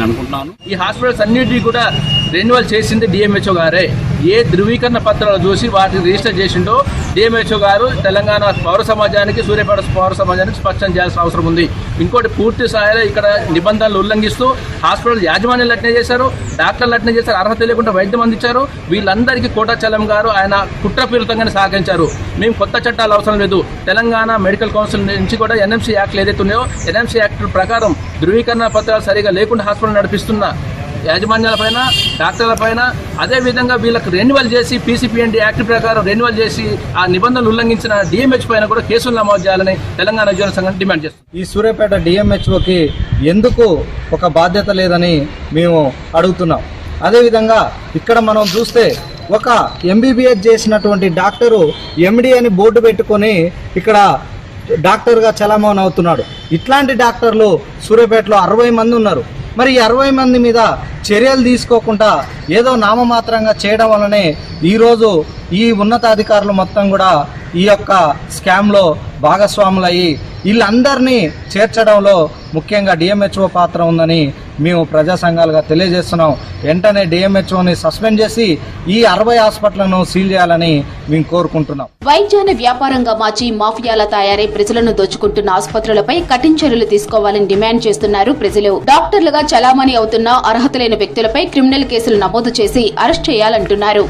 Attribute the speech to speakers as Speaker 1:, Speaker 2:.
Speaker 1: నేను అనుకుంటున్నాను. ఈ హాస్పిటల్స్ అన్నిటికీ కూడా రెన్యువల్ చేసింది డిఎంహెచ్ఓ గారే. ఏ ధృవీకరణ పత్రాలు చూసి వాటిని రిజిస్టర్ చేసిండో డిఎంహెచ్ఓ గారు తెలంగాణ పౌర సమాజానికి సూర్యాపేట పౌర సమాజానికి స్పష్టం చేయాల్సిన అవసరం ఉంది. ఇంకోటి పూర్తి స్థాయిలో ఇక్కడ నిబంధనలు ఉల్లంఘిస్తూ హాస్పిటల్ యాజమాన్యాలు అట్నే చేశారు డాక్టర్లు అట్నే చేశారు అర్హత లేకుండా వైద్యం అందించారు. వీళ్ళందరికీ కోటాచలం గారు ఆయన కుట్రపీరితంగానే సహకరించారు. మేము కొత్త చట్టాలు అవసరం లేదు. తెలంగాణ మెడికల్ కౌన్సిల్ నుంచి కూడా ఎన్ఎంసీ యాక్ట్లు ఏదైతే ఉన్నాయో ఎన్ఎంసీ యాక్ట్ ప్రకారం ధృవీకరణ పత్రాలు సరిగా లేకుండా హాస్పిటల్ నడిపిస్తున్న యాజమాన్యాలపైన డాక్టర్లపైన అదే విధంగా వీళ్ళకి రెన్యువల్ చేసి పీసీపీఎండి యాక్ట్ ప్రకారం రెన్యువల్ చేసి ఆ నిబంధనలు ఉల్లంఘించిన డిఎంహెచ్ పైన కూడా కేసులు నమోదు చేయాలని తెలంగాణ ఉద్యోగ సంఘం డిమాండ్ చేస్తుంది.
Speaker 2: ఈ సూర్యాపేట డిఎంహెచ్ఓకి ఎందుకు ఒక బాధ్యత లేదని మేము అడుగుతున్నాం. అదేవిధంగా ఇక్కడ మనం చూస్తే ఒక ఎంబీబీఎస్ చేసినటువంటి డాక్టరు ఎండి అని బోర్డు పెట్టుకొని ఇక్కడ డాక్టర్గా చలామణి అవుతున్నాడు. ఇట్లాంటి డాక్టర్లు సూర్యాపేటలో అరవై మంది ఉన్నారు. మరి అరవై మంది మీద చర్యలు తీసుకోకుండా ఏదో నామమాత్రంగా చేయడం వల్లనే ఈరోజు ఈ ఉన్నతాధికారులు మొత్తం కూడా ఈ యొక్క స్కామ్లో భాగస్వాములయ్యి వీళ్ళందరినీ చేర్చడంలో ముఖ్యంగా డిఎంహెచ్ఓ పాత్ర ఉందని మేము ప్రజా సంఘాలుగా తెలియజేస్తున్నాం. వెంటనే డిఎంహెచ్ఓని సస్పెండ్ చేసి ఈ అరవై హాస్పిటల్ను సీల్ చేయాలని మేము కోరుకుంటున్నాం.
Speaker 3: వైద్యాన్ని వ్యాపారంగా మార్చి మాఫియాల తయారై ప్రజలను దోచుకుంటున్న ఆసుపత్రులపై కఠిన చర్యలు తీసుకోవాలని డిమాండ్ చేస్తున్నారు ప్రజలు. డాక్టర్లుగా చలామణి అవుతున్న అర్హత లేని వ్యక్తులపై క్రిమినల్ కేసులు నమోదు చేసి అరెస్ట్ చేయాలంటున్నారు.